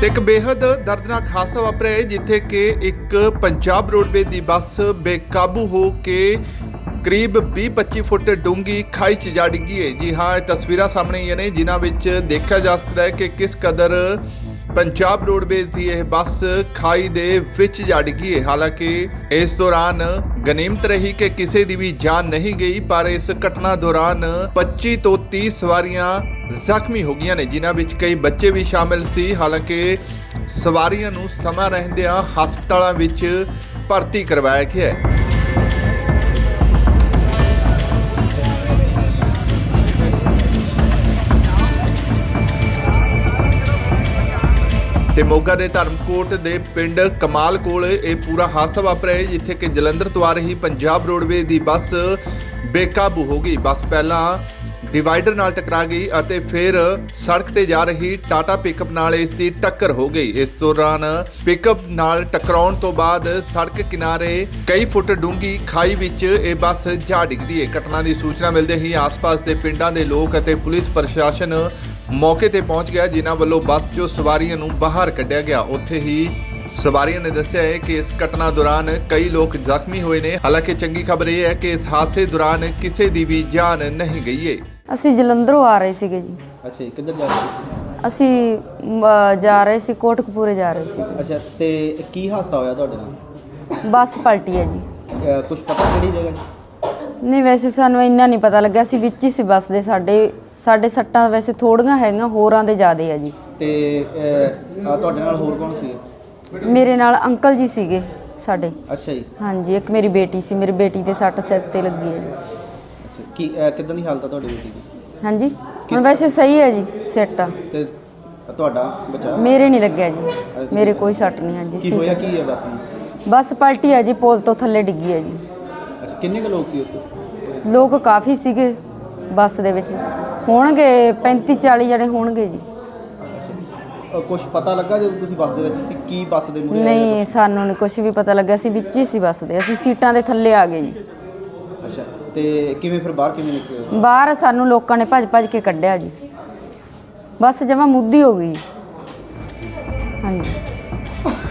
ਤੇ ਇੱਕ ਬੇहद ਦਰਦਨਾਕ ਹਾਦਸਾ ਵਾਪਰਿਆ ਹੈ, ਜਿੱਥੇ ਕਿ ਇੱਕ ਪੰਜਾਬ ਰੋਡਵੇ ਦੀ ਬੱਸ ਬੇਕਾਬੂ ਹੋ ਕੇ ਕਰੀਬ 20-25 ਫੁੱਟ ਡੂੰਗੀ ਖਾਈ 'ਚ ਜਾ ਗਈ ਹੈ। ਜੀ ਹਾਂ, ਇਹ ਤਸਵੀਰਾਂ ਸਾਹਮਣੇ ਆਈਆਂ ਨੇ, ਜਿਨ੍ਹਾਂ ਵਿੱਚ ਦੇਖਿਆ ਜਾ ਸਕਦਾ ਹੈ ਕਿ ਕਿਸ ਕਦਰ ਪੰਜਾਬ ਰੋਡਵੇਜ਼ ਦੀ ਇਹ ਬੱਸ ਖਾਈ ਦੇ ਵਿੱਚ ਜਾ ਡਿੱਗੀ ਹੈ। ਹਾਲਾਂਕਿ ਇਸ ਦੌਰਾਨ ਗਨੀਮਤ ਰਹੀ ਕਿ ਕਿਸੇ ਦੀ ਵੀ ਜਾਨ ਨਹੀਂ ਗਈ, ਪਰ ਇਸ ਘਟਨਾ ਦੌਰਾਨ 25 ਤੋਂ 30 ਸਵਾਰੀਆਂ ਜ਼ਖਮੀ ਹੋ ਗਈਆਂ ਨੇ, ਜਿਨ੍ਹਾਂ ਵਿੱਚ ਕਈ ਬੱਚੇ ਵੀ ਸ਼ਾਮਿਲ ਸੀ। ਹਾਲਾਂਕਿ ਸਵਾਰੀਆਂ ਨੂੰ ਸਮਾਂ ਰਹਿੰਦਿਆਂ ਹਸਪਤਾਲਾਂ ਵਿੱਚ ਭਰਤੀ ਕਰਵਾਇਆ ਗਿਆ ਹੈ। ਤੇ ਮੋਗਾ ਦੇ ਧਰਮਕੋਟ ਦੇ ਪਿੰਡ ਕਮਾਲ ਕੋਲ ਇਹ ਪੂਰਾ ਹਾਦਸਾ ਵਾਪਰਿਆ ਹੈ, ਜਿੱਥੇ ਕਿ ਜਲੰਧਰ ਤੋਂ ਆ ਰਹੀ ਪੰਜਾਬ ਰੋਡਵੇਜ਼ ਦੀ ਬੱਸ ਬੇਕਾਬੂ ਹੋ ਗਈ। ਬੱਸ ਪਹਿਲਾਂ ਡਿਵਾਈਡਰ ਨਾਲ ਟਕਰਾ ਗਈ ਅਤੇ ਫਿਰ ਸੜਕ ਤੇ ਜਾ ਰਹੀ ਟਾਟਾ ਪਿਕਅਪ ਨਾਲ ਇਸ ਦੀ ਟੱਕਰ ਹੋ ਗਈ। ਇਸ ਦੌਰਾਨ ਪਿਕਅਪ ਨਾਲ ਟਕਰਾਉਣ ਤੋਂ ਬਾਅਦ ਸੜਕ ਕਿਨਾਰੇ ਕਈ ਫੁੱਟ ਡੂੰਘੀ ਖਾਈ ਵਿੱਚ ਇਹ ਬੱਸ ਜਾ ਡਿੱਗਦੀ ਹੈ। ਘਟਨਾ ਦੀ ਸੂਚਨਾ ਮਿਲਦੇ ਹੀ ਆਸ-ਪਾਸ ਦੇ ਪਿੰਡਾਂ ਦੇ ਲੋਕ ਅਤੇ ਪੁਲਿਸ ਪ੍ਰਸ਼ਾਸਨ ਮੌਕੇ ਤੇ ਪਹੁੰਚ ਗਿਆ ਜਿਨ੍ਹਾਂ ਵੱਲੋਂ ਬੱਸ 'ਚੋਂ ਸਵਾਰੀਆਂ ਨੂੰ ਬਾਹਰ ਕੱਢਿਆ ਗਿਆ। ਉੱਥੇ ਹੀ ਸਵਾਰੀਆਂ ਨੇ ਦੱਸਿਆ ਹੈ ਕਿ ਇਸ ਘਟਨਾ ਦੌਰਾਨ ਕਈ ਲੋਕ ਜ਼ਖਮੀ ਹੋਏ ਨੇ। ਹਾਲਾਂਕਿ ਚੰਗੀ ਖਬਰ ਇਹ ਹੈ ਕਿ ਇਸ ਹਾਦਸੇ ਦੌਰਾਨ ਕਿਸੇ ਦੀ ਵੀ ਜਾਨ ਨਹੀਂ ਗਈ ਹੈ। ਅਸੀਂ ਜਲੰਧਰੋਂ ਆ ਰਹੇ ਸੀਗੇ ਜੀ। ਅੱਛਾ ਜੀ ਕਿੱਧਰ ਜਾ ਰਹੇ ਸੀ? ਅਸੀਂ ਮ, ਜਾ ਰਹੇ ਸੀ ਕੋਟਕਪੂਰੇ ਜਾ ਰਹੇ ਸੀ ਅੱਛਾ ਤੇ ਕੀ ਹਾਦਸਾ ਹੋਇਆ ਤੁਹਾਡੇ ਨਾਲ? ਬੱਸ ਪਲਟੀ ਹੈ ਜੀ। ਕੁਝ ਪਤਾ ਕਿਹੜੀ ਜਗ੍ਹਾ? ਨਹੀਂ ਵੈਸੇ ਸਾਨੂੰ ਇੰਨਾ ਨਹੀਂ ਪਤਾ ਲੱਗਿਆ। ਸੀ ਵਿੱਚ ਹੀ ਸੀ ਬੱਸ ਦੇ ਸਾਡੇ ਸਾਡੇ ਸੱਟਾਂ ਵੈਸੇ ਥੋੜੀਆਂ ਹੈਗੀਆਂ ਹੋਰਾਂ ਦੇ ਜ਼ਿਆਦੇ ਆ ਜੀ। ਤੇ ਅਹ, ਤੁਹਾਡੇ ਨਾਲ ਹੋਰ ਕੌਣ ਸੀ? ਮੇਰੇ ਨਾਲ ਅੰਕਲ ਜੀ ਸੀਗੇ ਸਾਡੇ। ਅੱਛਾ ਜੀ। ਹਾਂਜੀ ਇੱਕ ਮੇਰੀ ਬੇਟੀ ਸੀ ਮੇਰੀ ਬੇਟੀ ਦੇ ਸੱਟ ਸਿਰ ਤੇ ਲੱਗੀ ਹੈ ਜੀ। ਅੱਛਾ ਕੀ ਅਹ, ਕਿੱਦਾਂ ਦੀ ਹਾਲਤ ਆ ਤੁਹਾਡੀ ਬੇਟੀ ਦੀ? ਹਾਂਜੀ ਹੁਣ ਵੈਸੇ ਸਹੀ ਹੈ ਜੀ ਸੈੱਟ। ਤੇ ਤੁਹਾਡਾ ਬੱਚਾ? ਮੇਰੇ ਨਹੀਂ ਲੱਗਿਆ ਜੀ ਮੇਰੇ ਕੋਈ ਸੱਟ ਨਹੀਂ ਹਾਂਜੀ ਕੀ ਠੀਕ ਹੋਇਆ ਹੈ। ਕੀ ਹੈ ਬਸ? ਨੂੰ? ਬੱਸ ਪਲਟੀ ਹੈ ਜੀ ਪੁਲ ਤੋਂ ਥੱਲੇ ਡਿੱਗੀ ਹੈ ਜੀ। ਅੱਛਾ ਕਿੰਨੇ ਕੁ ਲੋਕ ਸੀ ਉੱਥੇ? ਲੋਕ ਕਾਫੀ ਸੀਗੇ ਬੱਸ ਦੇ ਵਿੱਚ। ਹੋਣਗੇ 35 40 ਜਣੇ ਹੋਣਗੇ ਜੀ। ਕੁਝ ਪਤਾ ਲੱਗਾ ਜਦੋਂ ਤੁਸੀਂ ਬੱਸ ਦੇ ਵਿੱਚ ਸੀ ਕੀ ਬੱਸ ਦੇ ਮੂਹਰੇ ਆਏ ਨਹੀਂ ਸਾਨੂੰ ਨਹੀਂ ਕੁਝ ਵੀ ਪਤਾ ਲੱਗਿਆ ਸੀ ਵਿੱਚ ਹੀ ਸੀ ਬੱਸ ਦੇ ਅਸੀਂ ਸੀਟਾਂ ਦੇ ਥੱਲੇ ਆ ਗਏ ਜੀ। ਜਦੋਂ? ਅੱਛਾ ਤੇ ਕਿਵੇਂ ਫਿਰ ਬਾਹਰ ਕਿਵੇਂ ਨਿਕਲੇ? ਬਾਹਰ ਸਾਨੂੰ ਲੋਕਾਂ ਨੇ ਭੱਜ ਭੱਜ ਕੇ ਕੱਢਿਆ ਜੀ। ਬੱਸ ਜਮਾ ਮੁੱਦੀ ਹੋ ਗਈ ਹਾਂਜੀ।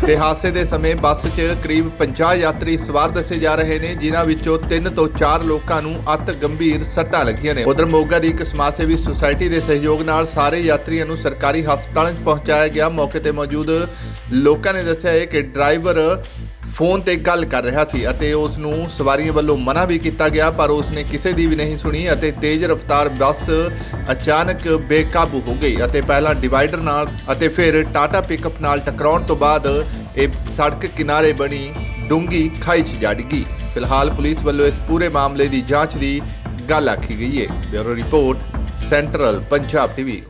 ਤੇ ਹਾਦਸੇ ਦੇ ਸਮੇਂ ਬੱਸ 'ਚ ਕਰੀਬ 50 ਯਾਤਰੀ ਸਵਾਰ ਦੱਸੇ ਜਾ ਰਹੇ ਨੇ, ਜਿਨ੍ਹਾਂ ਵਿੱਚੋਂ 3 ਤੋਂ 4 ਲੋਕਾਂ ਨੂੰ ਅਤ ਗੰਭੀਰ ਸੱਟਾਂ ਲੱਗੀਆਂ ਨੇ। ਉਧਰ ਮੋਗਾ ਦੀ ਇੱਕ ਸਮਾਜ ਸੇਵੀ ਸੁਸਾਇਟੀ ਦੇ ਸਹਿਯੋਗ ਨਾਲ ਸਾਰੇ ਯਾਤਰੀਆਂ ਨੂੰ ਸਰਕਾਰੀ ਹਸਪਤਾਲਾਂ 'ਚ ਪਹੁੰਚਾਇਆ ਗਿਆ। ਮੌਕੇ ਤੇ ਮੌਜੂਦ ਲੋਕਾਂ ਨੇ ਦੱਸਿਆ ਹੈ ਕਿ ਡਰਾਈਵਰ ਫੋਨ ਤੇ ਗੱਲ ਕਰ ਰਿਹਾ ਸੀ ਅਤੇ ਉਸ ਨੂੰ ਸਵਾਰੀਆਂ ਵੱਲੋਂ ਮਨਾ ਵੀ ਕੀਤਾ ਗਿਆ, ਪਰ ਉਸ ਨੇ ਕਿਸੇ ਦੀ ਵੀ ਨਹੀਂ ਸੁਣੀ ਅਤੇ ਤੇਜ਼ ਰਫ਼ਤਾਰ ਬੱਸ ਅਚਾਨਕ ਬੇਕਾਬੂ ਹੋ ਗਈ ਅਤੇ ਪਹਿਲਾਂ ਡਿਵਾਈਡਰ ਨਾਲ ਅਤੇ ਫਿਰ ਟਾਟਾ ਪਿਕਅਪ ਨਾਲ ਟਕਰਾਉਣ ਤੋਂ ਬਾਅਦ ਇਹ ਸੜਕ ਕਿਨਾਰੇ ਬਣੀ ਡੂੰਗੀ ਖਾਈ 'ਚ ਜਾ ਡਿੱਗੀ। ਫਿਲਹਾਲ ਪੁਲਿਸ ਵੱਲੋਂ ਇਸ ਪੂਰੇ ਮਾਮਲੇ ਦੀ ਜਾਂਚ ਦੀ ਗੱਲ ਆਖੀ ਗਈ ਹੈ। Bureau report, central Punjab TV.